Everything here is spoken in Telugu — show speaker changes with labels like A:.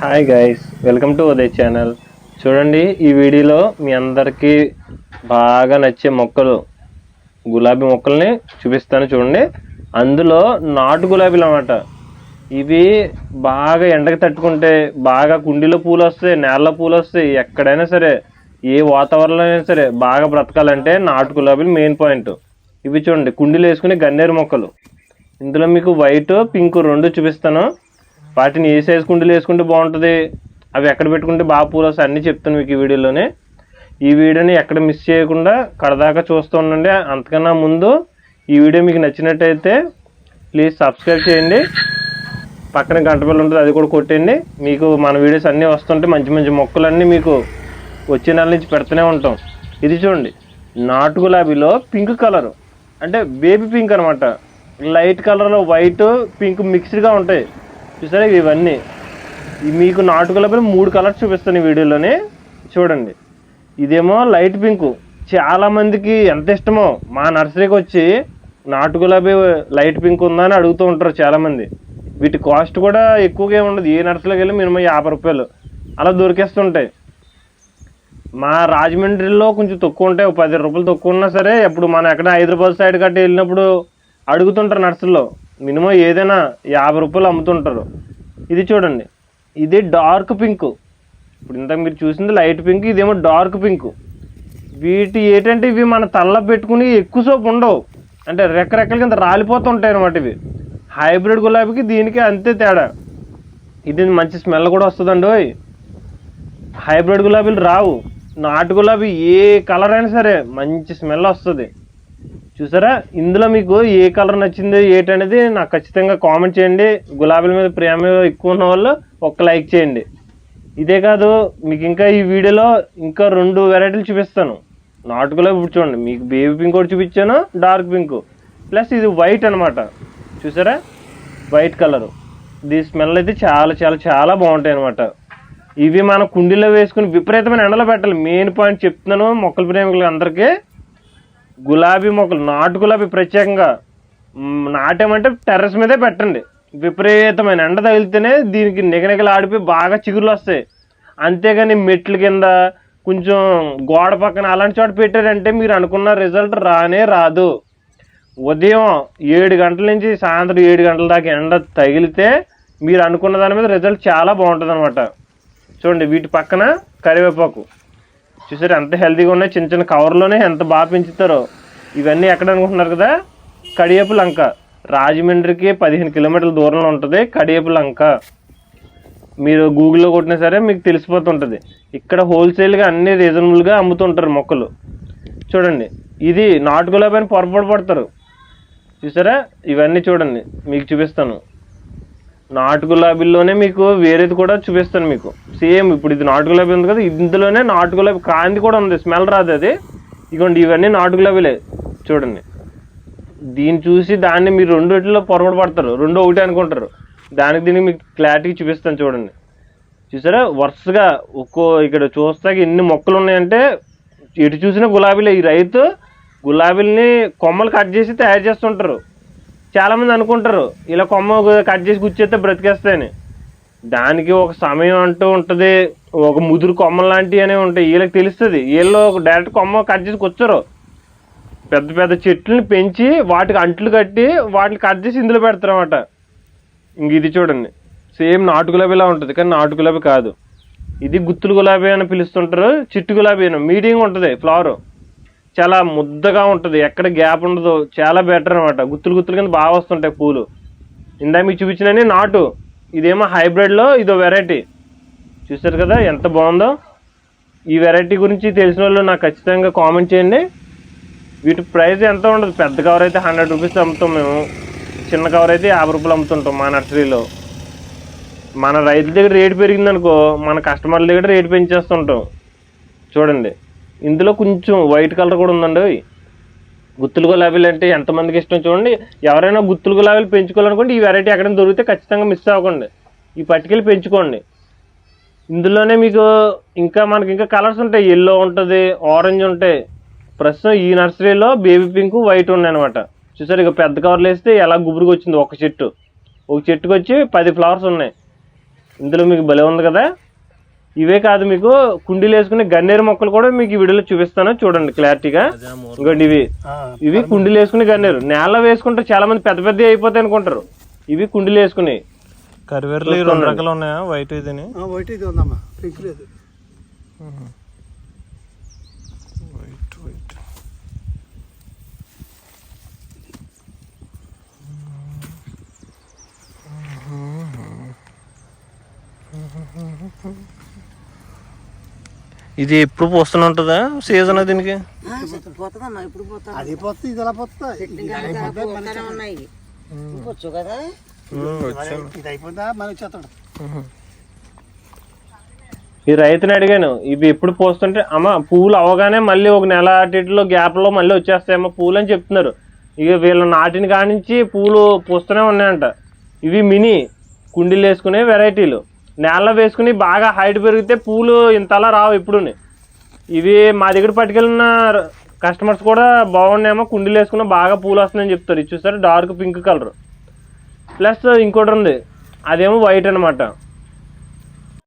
A: Hi guys welcome to Uday channel చూడండి ఈ వీడియోలో మీ అందరికీ బాగా నచ్చే మొక్కలు గులాబీ మొక్కల్ని చూపిస్తాను చూడండి. అందులో నాటు గులాబీలు అన్నమాట. ఇవి బాగా ఎండకి తట్టుకుంటే బాగా కుండీలో పూలు వస్తాయి నేలలో పూలు వస్తాయి ఎక్కడైనా సరే ఏ వాతావరణంలో అయినా సరే బాగా బ్రతకాలంటే నాటు గులాబీలు మెయిన్ పాయింట్ ఇవి చూడండి కుండీలు వేసుకునే గన్నేరు మొక్కలు. ఇందులో మీకు వైట్ పింక్ రెండు చూపిస్తాను. వాటిని ఏ సైజ్ కుండీలు వేసుకుంటే బాగుంటుంది. అవి ఎక్కడ పెట్టుకుంటే బాగా పూలు వస్తాయి. అన్నీ చెప్తాను మీకు ఈ వీడియోలోనే. ఈ వీడియోని ఎక్కడ మిస్ చేయకుండా కడదాకా చూస్తూ ఉండండి. అంతకన్నా ముందు ఈ వీడియో మీకు నచ్చినట్టయితే ప్లీజ్ సబ్స్క్రైబ్ చేయండి. పక్కన గంట బిల్ల ఉంటుంది అది కూడా కొట్టండి మీకు మన వీడియోస్ అన్నీ వస్తుంటే మంచి మంచి మొక్కలన్నీ మీకు వచ్చే నెల నుంచి పెడుతూనే ఉంటాం. ఇది చూడండి. నాటు గులాబీలో పింక్ కలర్ అంటే బేబీ పింక్ అనమాట లైట్ కలర్లో వైట్ పింక్ మిక్స్డ్గా ఉంటాయి. చూసారా ఇవన్నీ? మీకు నాటు గులాబీలో మూడు కలర్స్ చూపిస్తాను ఈ వీడియోలోనే చూడండి. ఇదేమో లైట్ పింక్ చాలామందికి ఎంత ఇష్టమో మా నర్సరీకి వచ్చి నాటు గులాబీ లైట్ పింక్ ఉందా అని అడుగుతూ ఉంటారు చాలామంది. వీటి కాస్ట్ కూడా ఎక్కువగా ఉండదు. ఏ నర్సరీకి వెళ్ళి మినిమం యాభై రూపాయలు. అలా దొరికేస్తుంటాయి. మా రాజమండ్రిలో కొంచెం తక్కువ ఉంటాయి. పది రూపాయలు తక్కువ ఉన్నా సరే ఇప్పుడు మనం ఎక్కడ హైదరాబాద్ సైడ్ కట్టి వెళ్ళినప్పుడు అడుగుతుంటారు నర్సుల్లో మినిమం ఏదైనా యాభై రూపాయలు అమ్ముతుంటారు. ఇది చూడండి. ఇది డార్క్ పింక్. ఇప్పుడు ఇంత మీరు చూసింది లైట్ పింక్ ఇదేమో డార్క్ పింక్. వీటి ఏంటంటే ఇవి మన తల్ల పెట్టుకుని ఎక్కువ సోపు ఉండవు. అంటే రెక్కరెక్కల కింద రాలిపోతుంటాయి అనమాట ఇవి. హైబ్రిడ్ గులాబీకి దీనికి అంతే తేడా. ఇది మంచి స్మెల్ కూడా వస్తుందండి హైబ్రిడ్ గులాబీలు రావు. నాటు గులాబీ ఏ కలర్ అయినా సరే మంచి స్మెల్ వస్తుంది. చూసారా? ఇందులో మీకు ఏ కలర్ నచ్చింది ఏంటనేది నాకు ఖచ్చితంగా కామెంట్ చేయండి. గులాబీల మీద ప్రేమ ఎక్కువ ఉన్న వాళ్ళు ఒక్క లైక్ చేయండి. ఇదే కాదు మీకు ఇంకా ఈ వీడియోలో ఇంకా రెండు వెరైటీలు చూపిస్తాను. నాటుకలో ఇప్పుడు చూడండి మీకు బేబీ పింక్ ఒకటి చూపించాను డార్క్ పింక్ ప్లస్ ఇది వైట్ అన్నమాట. చూసారా? వైట్ కలర్ దీని స్మెల్ అయితే చాలా చాలా చాలా బాగుంటాయి అనమాట ఇవి మన కుండీలో వేసుకుని విపరీతమైన ఎండలో పెట్టాలి. మెయిన్ పాయింట్ చెప్తున్నాను మొక్కల ప్రేమికులు అందరికీ గులాబీ మొక్కలు నాటు గులాబీ ప్రత్యేకంగా మ్, టెర్రస్ మీదే పెట్టండి. విపరీతమైన ఎండ తగిలితేనే దీనికి నిగనిగలు ఆడిపోయి బాగా చిగురులు వస్తాయి. అంతేగాని మెట్ల కింద కొంచెం గోడ పక్కన అలాంటి చోట పెట్టారంటే మీరు అనుకున్న రిజల్ట్ రానే రాదు. ఉదయం ఏడు గంటల నుంచి సాయంత్రం ఏడు గంటల దాకా ఎండ తగిలితే మీరు అనుకున్న దాని మీద రిజల్ట్ చాలా బాగుంటుంది అనమాట చూడండి వీటి పక్కన కరివేపాకు. చూసారు ఎంత హెల్తీగా ఉన్నాయి? చిన్న చిన్న కవర్లోనే ఎంత బాగా పెంచుతారో. ఇవన్నీ ఎక్కడ అనుకుంటున్నారు కదా? కడియపు లంక. రాజమండ్రికి పదిహేను కిలోమీటర్ల దూరంలో ఉంటుంది కడియపు లంక. మీరు గూగుల్లో కొట్టినా సరే మీకు తెలిసిపోతుంటుంది. ఇక్కడ హోల్సేల్గా అన్ని రీజనబుల్గా అమ్ముతుంటారు మొక్కలు. చూడండి ఇది నాటు గులాబీ అని పొరపాటు పడతారు. చూసారా? ఇవన్నీ చూడండి మీకు చూపిస్తాను. నాటు గులాబీల్లోనే మీకు వేరేది కూడా చూపిస్తాను మీకు. సేమ్ ఇప్పుడు ఇది నాటు గులాబీ ఉంది కదా ఇందులోనే నాటు గులాబీ కాంతి కూడా ఉంది స్మెల్ రాదు అది. ఇగోండి ఇవన్నీ నాటు గులాబీలే చూడండి. దీన్ని చూసి దాన్ని మీరు రెండిట్లో పొరపాటు పడతారు రెండు ఒకటి అనుకుంటారు. దానికి దీనికి మీకు క్లారిటీ చూపిస్తాను చూడండి. చూసారా? వరుసగా ఒక్కో ఇక్కడ చూస్తాక ఎన్ని మొక్కలు ఉన్నాయంటే ఎటు చూసినా గులాబీలే. ఈ రైతు గులాబీలని కొమ్మలు కట్ చేసి తయారు చేస్తుంటారు. చాలా మంది అనుకుంటారు ఇలా కొమ్మ కట్ చేసి గుచ్చేస్తే బ్రతికేస్తాయని దానికి ఒక సమయం అంటూ ఉంటుంది ఒక ముదురు కొమ్మలు లాంటివి అనేవి ఉంటాయి వీళ్ళకి తెలుస్తుంది. వీళ్ళు ఒక డైరెక్ట్ కొమ్మ కట్ చేసి కూర్చోరు. పెద్ద పెద్ద చెట్లను పెంచి వాటికి అంట్లు కట్టి వాటిని కట్ చేసి ఇందులో పెడతారు అనమాట ఇంక ఇది చూడండి. సేమ్ నాటు గులాబీలా ఉంటుంది కానీ నాటు గులాబీ కాదు. ఇది గుత్తులు గులాబీ అని పిలుస్తుంటారు చిట్టు గులాబీ అని. మీడియం ఉంటుంది ఫ్లవర్. చాలా ముద్దగా ఉంటుంది. ఎక్కడ గ్యాప్ ఉండదు. చాలా బెటర్ అనమాట గుత్తులు గుత్తులు కింద బాగా వస్తుంటాయి పూలు. ఇందా మీకు చూపించినని నాటు. ఇదేమో హైబ్రిడ్లో ఇదో వెరైటీ చూసారు కదా ఎంత బాగుందో? ఈ వెరైటీ గురించి తెలిసిన వాళ్ళు నాకు ఖచ్చితంగా కామెంట్ చేయండి. వీటి ప్రైస్ ఎంత ఉండదు. పెద్ద కవర్ అయితే హండ్రెడ్ రూపీస్ అమ్ముతాం మేము. చిన్న కవర్ అయితే యాభై రూపాయలు అమ్ముతుంటాం మా నర్సరీలో. మన రైతుల దగ్గర రేటు పెరిగిందనుకో మన కస్టమర్ల దగ్గర రేటు పెంచేస్తుంటాం. చూడండి. ఇందులో కొంచెం వైట్ కలర్ కూడా ఉందండి. గుత్తులు గులాబీలు అంటే ఎంతమందికి ఇష్టం చూడండి. ఎవరైనా గుత్తులు గులాబీలు పెంచుకోవాలనుకోండి ఈ వెరైటీ ఎక్కడైనా దొరికితే ఖచ్చితంగా మిస్ అవ్వకండి. ఈ పట్టుకెళ్ళి పెంచుకోండి. ఇందులోనే మీకు ఇంకా మనకి ఇంకా కలర్స్ ఉంటాయి. ఎల్లో ఉంటుంది ఆరెంజ్ ఉంటాయి. ప్రస్తుతం ఈ నర్సరీలో బేబీ పింక్ వైట్ ఉన్నాయి అనమాట చూసారు ఇక పెద్ద కవర్లు వేస్తే ఎలా గుబురుగా వచ్చింది ఒక చెట్టు. ఒక చెట్టుకు వచ్చి పది ఫ్లవర్స్ ఉన్నాయి. ఇందులో మీకు భలే ఉంది కదా. ఇవే కాదు మీకు కుండీలు వేసుకునే గన్నేరు మొక్కలు కూడా మీకు ఈ వీడియోలో చూపిస్తాను. చూడండి క్లారిటీగా. ఇంకోటి ఇవి. ఇవి కుండీలు వేసుకునే గన్నేరు. నేల వేసుకుంటే చాలా మంది పెద్ద పెద్ద అయిపోతాయి అనుకుంటారు. ఇవి కుండీలు వేసుకుని
B: కరివేర్లు రెండు రకాలు ఉన్నాయా? వైట్ ఇదిని
C: వైట్ ఇది ఉందమ్మా. పింక్ లేదు.
B: White white. ఇది ఎప్పుడు పోస్తూనే ఉంటుందా? సీజన్ దీనికి?
C: అది పోతుంది ఇది ఎలా పోతుంది.
D: వచ్చు కదా?
C: ఇది
A: ఈ రైతుని అడిగాను ఇవి ఎప్పుడు పోస్తుంటే అమ్మ పూలు అవగానే మళ్ళీ ఒక నెల అటులో గ్యాప్లో మళ్ళీ వచ్చేస్తాయమ్మ పూలు అని చెప్తున్నారు. ఇక వీళ్ళ నాటిన కానించి పూలు పూస్తూనే ఉన్నాయంట. ఇవి మినీ కుండీలు వేసుకునే వెరైటీలు నేలలో వేసుకుని బాగా హైట్ పెరిగితే పూలు ఇంతలా రావు ఎప్పుడుని ఇవి మా దగ్గర పట్టుకెళ్ళిన కస్టమర్స్ కూడా బాగున్నాయేమో కుండీలు వేసుకున్న బాగా పూలు వస్తున్నాయని చెప్తారు. ఇది చూసారు? డార్క్ పింక్ కలర్ ప్లస్ ఇంకోటి ఉంది. అదేమో వైట్ అన్నమాట.